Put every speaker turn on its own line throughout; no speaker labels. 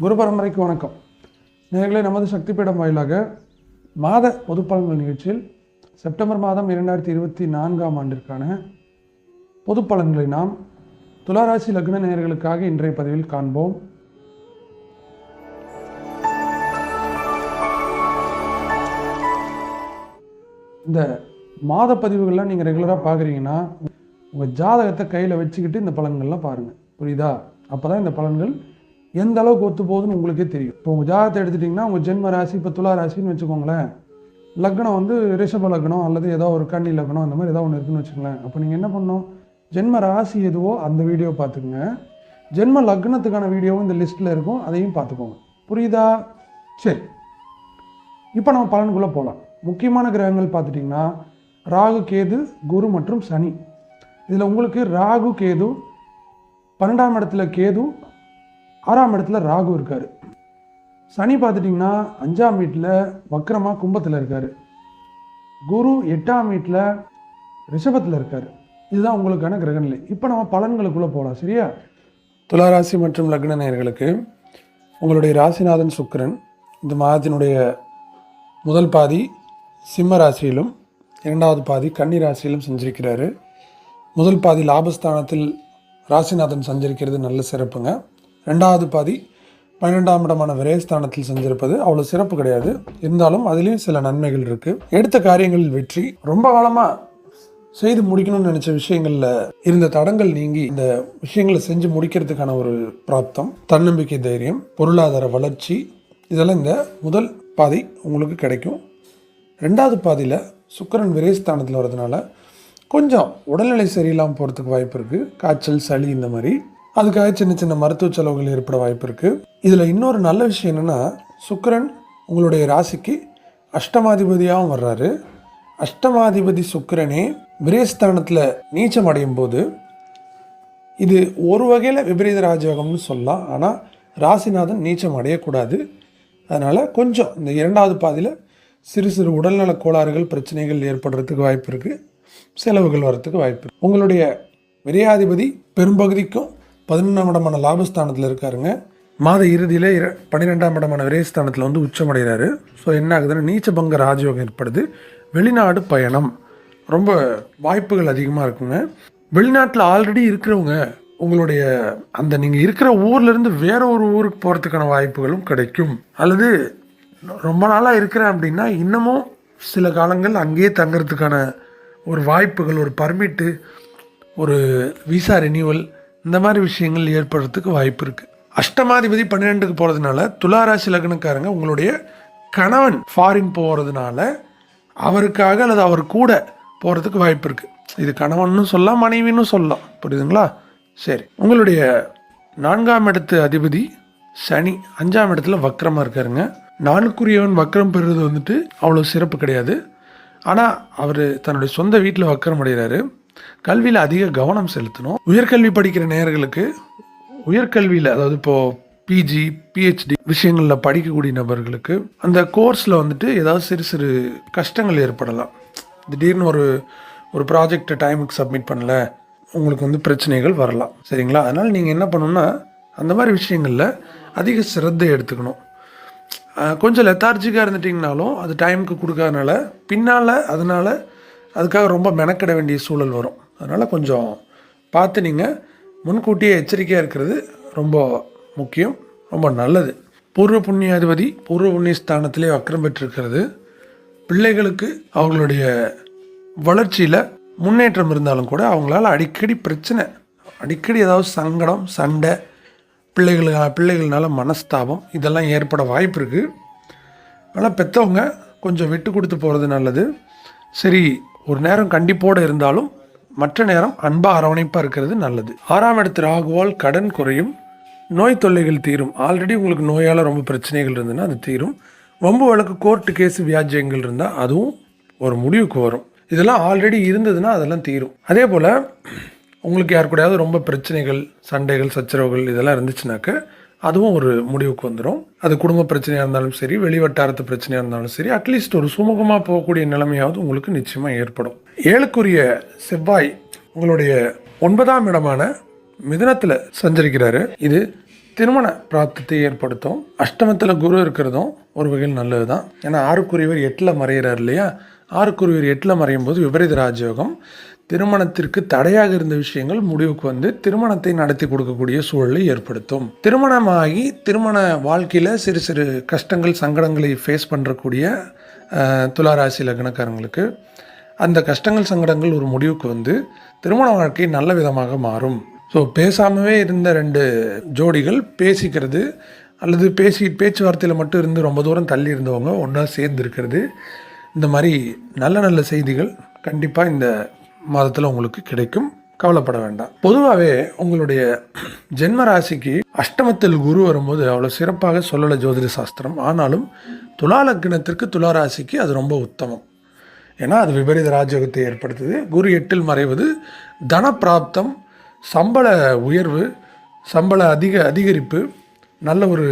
குரு பரம்பரைக்கு வணக்கம். நேர்களை நமது சக்தி பீடம் வாயிலாக மாத பொதுப்பலன்கள் நிகழ்ச்சியில் செப்டம்பர் மாதம் இரண்டாயிரத்தி இருபத்தி நான்காம் ஆண்டிற்கான பொதுப்பலன்களை நாம் துளாராசி லக்ன நேயர்களுக்காக இன்றைய பதிவில் காண்போம். இந்த மாத பதிவுகள்லாம் நீங்கள் ரெகுலராக பார்க்குறீங்கன்னா உங்கள் ஜாதகத்தை கையில் வச்சுக்கிட்டு இந்த பலன்கள்லாம் பாருங்கள் புரியுதா? அப்போ தான் இந்த பலன்கள் எந்த அளவுக்கு ஒத்து போகுதுன்னு உங்களுக்கே தெரியும். இப்போ உங்கள் ஜாதகத்தை எடுத்துட்டிங்கன்னா உங்கள் ஜென்ம ராசி இப்போ துலா ராசின்னு வச்சுக்கோங்களேன். லக்னம் வந்து ரிஷப லக்னம் அல்லது ஏதோ ஒரு கண்ணி லக்னம் அந்த மாதிரி ஏதோ ஒன்று இருக்குன்னு வச்சுக்கோங்களேன். அப்போ நீங்கள் என்ன பண்ணணும்? ஜென்ம ராசி எதுவோ அந்த வீடியோ பார்த்துக்குங்க. ஜென்ம லக்னத்துக்கான வீடியோவும் இந்த லிஸ்ட்டில் இருக்கும். அதையும் பார்த்துக்கோங்க. புரியுதா? சரி. இப்போ நம்ம பலனுக்குள்ளே போகலாம் முக்கியமான கிரகங்கள் பார்த்துட்டிங்கன்னா ராகு கேது குரு மற்றும் சனி. இதில் உங்களுக்கு ராகு கேது பன்னெண்டாம் இடத்துல கேது ஆறாம் இடத்துல ராகு இருக்கார். சனி பார்த்துட்டிங்கன்னா அஞ்சாம் வீட்டில் வக்கரமாக கும்பத்தில் இருக்கார். குரு எட்டாம் வீட்டில் ரிஷபத்தில் இருக்கார். இதுதான் உங்களுக்கான கிரகநிலை. இப்போ நம்ம பலன்களுக்குள்ளே போகலாம் சரியா? துளாராசி மற்றும் லக்ன நேயர்களுக்கு உங்களுடைய ராசிநாதன் சுக்கரன் இந்த மாதத்தினுடைய முதல் பாதி சிம்ம ராசியிலும் இரண்டாவது பாதி கன்னி ராசியிலும் சஞ்சரிக்கிறாரு. முதல் பாதி லாபஸ்தானத்தில் ராசிநாதன் சஞ்சரிக்கிறது நல்ல சிறப்புங்க. ரெண்டாவது பாதி பன்னிரெண்டாம் இடமான விரயஸ்தானத்தில் செஞ்சிருப்பது அவ்வளோ சிறப்பு கிடையாது. இருந்தாலும் அதுலேயும் சில நன்மைகள் இருக்குது எடுத்த காரியங்களில் வெற்றி. ரொம்ப காலமாக செய்து முடிக்கணும்னு நினச்ச விஷயங்களில் இருந்த தடங்கள் நீங்கி இந்த விஷயங்களை செஞ்சு முடிக்கிறதுக்கான ஒரு பிராப்தம் தன்னம்பிக்கை தைரியம் பொருளாதார வளர்ச்சி இதெல்லாம் இந்த முதல் பாதி உங்களுக்கு கிடைக்கும். ரெண்டாவது பாதியில் சுக்கரன் விரயஸ்தானத்தில் வர்றதுனால கொஞ்சம் உடல்நிலை சரியில்லாமல் போகிறதுக்கு வாய்ப்பு இருக்குது காய்ச்சல் சளி இந்த மாதிரி அதுக்காக சின்ன சின்ன மருத்துவ செலவுகள் ஏற்பட வாய்ப்பு இருக்குது இதில் இன்னொரு நல்ல விஷயம் என்னென்னா சுக்கிரன் உங்களுடைய ராசிக்கு அஷ்டமாதிபதியாகவும் வர்றாரு. அஷ்டமாதிபதி சுக்கிரனே விரேஸ்தானத்தில் நீச்சம் அடையும் போது இது ஒரு வகையில் விபரீத ராஜயோகம்னு சொல்லலாம். ஆனால் ராசிநாதன் நீச்சம் அடையக்கூடாது. அதனால் கொஞ்சம் இந்த இரண்டாவது பாதியில் சிறு சிறு உடல்நல கோளாறுகள் பிரச்சனைகள் ஏற்படுறதுக்கு வாய்ப்பு இருக்குது செலவுகள் வரத்துக்கு வாய்ப்பு இருக்குது உங்களுடைய விரையாதிபதி பெரும்பகுதிக்கும் பதினொன்றாம் இடமான லாபஸ்தானத்தில் இருக்காருங்க. மாத இறுதியில் இர பன்னிரெண்டாம் இடமான விரயஸ்தானத்தில் வந்து உச்சமடைகிறாரு. ஸோ என்ன ஆகுதுன்னா நீச்சபங்க ராஜயோகம் ஏற்படுது. வெளிநாடு பயணம். ரொம்ப வாய்ப்புகள் அதிகமாக இருக்குங்க. வெளிநாட்டில் ஆல்ரெடி இருக்கிறவங்க உங்களுடைய அந்த நீங்கள் இருக்கிற ஊர்லேருந்து வேற ஒரு ஊருக்கு போகிறதுக்கான வாய்ப்புகளும் கிடைக்கும். அல்லது ரொம்ப நாளாக இருக்கிறேன் அப்படின்னா இன்னமும் சில காலங்கள் அங்கேயே தங்குறதுக்கான ஒரு வாய்ப்புகள் ஒரு பர்மிட்டு ஒரு விசா ரெனியூவல் இந்த மாதிரி விஷயங்கள் ஏற்படுறதுக்கு வாய்ப்பு இருக்குது அஷ்டமாதிபதி பன்னிரெண்டுக்கு போகிறதுனால துளாராசி லக்னக்காரங்க உங்களுடைய கணவன் ஃபாரின் போகிறதுனால அவருக்காக அல்லது அவர் கூட போகிறதுக்கு வாய்ப்பு இருக்குது இது கணவன்னு சொல்லலாம் மனைவின்னு சொல்லலாம். புரியுதுங்களா? சரி. உங்களுடைய நான்காம் இடத்து அதிபதி சனி. அஞ்சாம் இடத்துல வக்ரமாக இருக்காருங்க. நான்குரியவன் வக்ரம் பெறுறது வந்துட்டு அவ்வளோ சிறப்பு கிடையாது. ஆனால் அவர் தன்னுடைய சொந்த வீட்டில் வக்கரம் அடைகிறாரு. கல்வியில் அதிக கவனம் செலுத்தணும். உயர்கல்வி படிக்கிற நேர்களுக்கு உயர்கல்வியில் அதாவது இப்போது பிஜி பிஹெச்டி விஷயங்களில் படிக்கக்கூடிய நபர்களுக்கு அந்த கோர்ஸில் வந்துட்டு ஏதாவது சிறு சிறு கஷ்டங்கள் ஏற்படலாம். திடீர்னு ஒரு ஒரு ப்ராஜெக்டை டைமுக்கு சப்மிட் பண்ணல உங்களுக்கு வந்து பிரச்சனைகள் வரலாம். சரிங்களா? அதனால் நீங்கள் என்ன பண்ணணும்னா அந்த மாதிரி விஷயங்களில் அதிக சிரத்தை எடுத்துக்கணும். கொஞ்சம் லெத்தார்ஜிக்காக இருந்துட்டிங்கனாலும் அது டைமுக்கு கொடுக்காதனால பின்னால் அதனால் அதுக்காக ரொம்ப மெனக்கிட வேண்டிய சூழல் வரும். அதனால் கொஞ்சம் பார்த்து நீங்கள் முன்கூட்டியே எச்சரிக்கையாக இருக்கிறது ரொம்ப முக்கியம் ரொம்ப நல்லது. பூர்வ புண்ணியாதிபதி பூர்வ புண்ணிய ஸ்தானத்திலே வக்கரம் பெற்றிருக்கிறது. பிள்ளைகளுக்கு அவங்களுடைய வளர்ச்சியில் முன்னேற்றம் இருந்தாலும் கூட அவங்களால அடிக்கடி பிரச்சனை அடிக்கடி ஏதாவது சங்கடம் சண்டை பிள்ளைகள் பிள்ளைகள்னால மனஸ்தாபம் இதெல்லாம் ஏற்பட வாய்ப்பு இருக்குது ஆனால் பெற்றவங்க கொஞ்சம் விட்டு கொடுத்து போகிறது நல்லது. சரி ஒரு நேரம் கண்டிப்போடு இருந்தாலும் மற்ற நேரம் அன்பாக அரவணைப்பாக இருக்கிறது நல்லது. ஆறாம் இடத்து ராகுவால் கடன் குறையும் நோய் தொல்லைகள் தீரும். ஆல்ரெடி உங்களுக்கு நோயால் ரொம்ப பிரச்சனைகள் இருந்ததுன்னா அது தீரும். வம்பு வழக்கு கோர்ட்டு கேஸ் வியாஜ்யங்கள் இருந்தால் அதுவும் ஒரு முடிவுக்கு வரும். இதெல்லாம் ஆல்ரெடி இருந்ததுன்னா அதெல்லாம் தீரும். அதே போல் உங்களுக்கு யார் கூடயாவது ரொம்ப பிரச்சனைகள் சண்டைகள் சச்சரவுகள் இதெல்லாம் இருந்துச்சுனாக்க அதுவும் ஒரு முடிவுக்கு வந்துடும் அது குடும்ப பிரச்சனையாக இருந்தாலும் சரி வெளிவட்டாரத்து பிரச்சனையாக இருந்தாலும் சரி அட்லீஸ்ட் ஒரு சுமூகமாக போகக்கூடிய நிலைமையாவது உங்களுக்கு நிச்சயமாக ஏற்படும். ஏழுக்குரிய செவ்வாய் உங்களுடைய ஒன்பதாம் இடமான மிதனத்தில் சஞ்சரிக்கிறாரு. இது திருமண பிராப்தத்தை ஏற்படுத்தும். அஷ்டமத்தில் குரு இருக்கிறதும் ஒரு வகையில் நல்லது தான் ஏன்னா ஆறுக்குரியவர் எட்டில் மறையிறார் இல்லையா? ஆறுக்குரியவர் எட்டில் மறையும் போது விபரீத ராஜயோகம். திருமணத்திற்கு தடையாக இருந்த விஷயங்கள் முடிவுக்கு வந்து திருமணத்தை நடத்தி கொடுக்கக்கூடிய சூழலை ஏற்படுத்தும். திருமணமாகி திருமண வாழ்க்கையில் சிறு சிறு கஷ்டங்கள் சங்கடங்களை ஃபேஸ் பண்ணுறக்கூடிய துளாராசி லக்னக்காரங்களுக்கு அந்த கஷ்டங்கள் சங்கடங்கள் ஒரு முடிவுக்கு வந்து திருமண வாழ்க்கை நல்ல விதமாக மாறும். ஸோ பேசாமவே இருந்த ரெண்டு ஜோடிகள் பேசிக்கிறது. அல்லது பேசி பேச்சுவார்த்தையில் மட்டும் இருந்து ரொம்ப தூரம் தள்ளி இருந்தவங்க ஒன்றா சேர்ந்துருக்கிறது. இந்த மாதிரி நல்ல நல்ல செய்திகள் கண்டிப்பாக இந்த மாதத்தில் உங்களுக்கு கிடைக்கும். கவலைப்பட வேண்டாம். பொதுவாகவே உங்களுடைய ஜென்ம ராசிக்கு அஷ்டமத்தில் குரு வரும்போது அவ்வளோ சிறப்பாக சொல்லலை ஜோதிட சாஸ்திரம். ஆனாலும் துலா லக்னத்திற்கு துலா ராசிக்கு அது ரொம்ப உத்தமம். ஏன்னா அது விபரீத ராஜயோகத்தை ஏற்படுத்துது. குரு எட்டில் மறைவது தனப்பிராப்தம் சம்பள உயர்வு சம்பள அதிக அதிகரிப்பு நல்ல ஒரு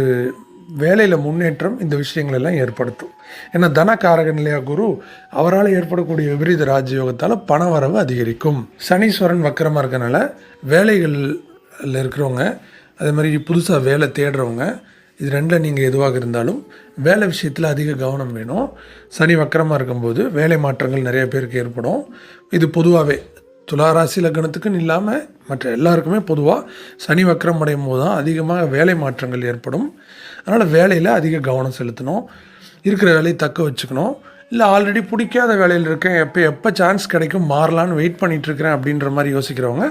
வேலையில் முன்னேற்றம் இந்த விஷயங்கள் எல்லாம் ஏற்படுத்தும். ஏன்னா தனக்காரக நிலையா குரு அவரால் ஏற்படக்கூடிய விபரீத ராஜயோகத்தால் பண வரவு அதிகரிக்கும். சனீஸ்வரன் வக்கரமாக இருக்கனால வேலைகளில் இருக்கிறவங்க அதே மாதிரி புதுசாக வேலை தேடுறவங்க இது ரெண்டில் நீங்கள் எதுவாக இருந்தாலும் வேலை விஷயத்தில் அதிக கவனம் வேணும். சனி வக்கரமாக இருக்கும்போது வேலை மாற்றங்கள் நிறைய பேருக்கு ஏற்படும். இது பொதுவாகவே துளாராசி லக்னத்துக்குன்னு இல்லாமல் மற்ற எல்லாருக்குமே பொதுவாக சனி வக்கரம் அடையும் போது தான் அதிகமாக வேலை மாற்றங்கள் ஏற்படும். அதனால் வேலையில் அதிக கவனம் செலுத்தணும். இருக்கிற வேலையை தக்க வச்சுக்கணும். இல்லை ஆல்ரெடி பிடிக்காத வேலையில் இருக்கேன். எப்போ எப்போ சான்ஸ் கிடைக்கும் மாறலான்னு வெயிட் பண்ணிகிட்ருக்கிறேன் அப்படின்ற மாதிரி யோசிக்கிறவங்க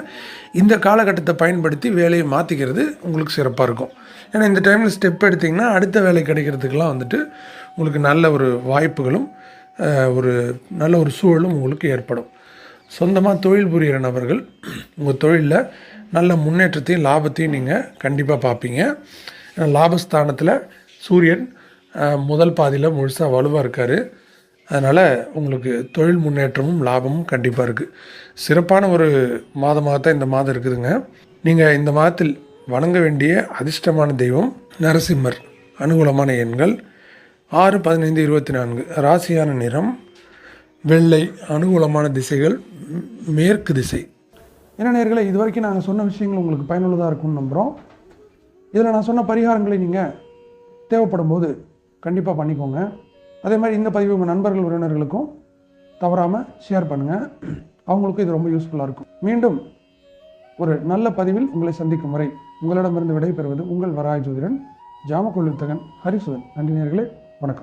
இந்த காலகட்டத்தை பயன்படுத்தி வேலையை மாற்றிக்கிறது உங்களுக்கு சிறப்பாக இருக்கும். ஏன்னா இந்த டைமில் ஸ்டெப் எடுத்திங்கன்னா அடுத்த வேலை கிடைக்கிறதுக்கெலாம் வந்துட்டு உங்களுக்கு நல்ல ஒரு வாய்ப்புகளும் ஒரு நல்ல ஒரு சூழலும் உங்களுக்கு ஏற்படும். சொந்தமாக தொழில் புரிகிற நபர்கள் உங்கள் தொழிலில் நல்ல முன்னேற்றத்தையும் லாபத்தையும் நீங்கள் கண்டிப்பாக பார்ப்பீங்க லாபஸ்தானத்தில் சூரியன் முதல் பாதியில் முழுசாக வலுவாக இருக்கார். அதனால் உங்களுக்கு தொழில் முன்னேற்றமும் லாபமும் கண்டிப்பாக இருக்குது சிறப்பான ஒரு மாதமாக தான் இந்த மாதம் இருக்குதுங்க. நீங்கள் இந்த மாதத்தில் வணங்க வேண்டிய அதிர்ஷ்டமான தெய்வம் நரசிம்மர் அனுகூலமான எண்கள் ஆறு பதினைந்து இருபத்தி நான்கு ராசியான நிறம் வெள்ளை அனுகூலமான திசைகள் மேற்கு திசை. என்ன நேர்களை இது வரைக்கும் நாங்கள் சொன்ன விஷயங்கள் உங்களுக்கு பயனுள்ளதாக இருக்கும்னு நம்புகிறோம் இதில் நான் சொன்ன பரிகாரங்களை நீங்கள் தேவைப்படும் போது கண்டிப்பாக பண்ணிக்கோங்க. அதே மாதிரி இந்த பதிவு உங்கள் நண்பர்கள் உறவினர்களுக்கும் தவறாமல் ஷேர் பண்ணுங்கள் அவங்களுக்கும் இது ரொம்ப யூஸ்ஃபுல்லாக இருக்கும். மீண்டும் ஒரு நல்ல பதிவில் உங்களை சந்திக்கும் வரை உங்களிடமிருந்து விடைபெறுவது உங்கள் வராய் ஜோதிடன் ஜாமக்கொள்ளுத்தகன் ஹரிசுதன். நன்றி நேர்களே வணக்கம்.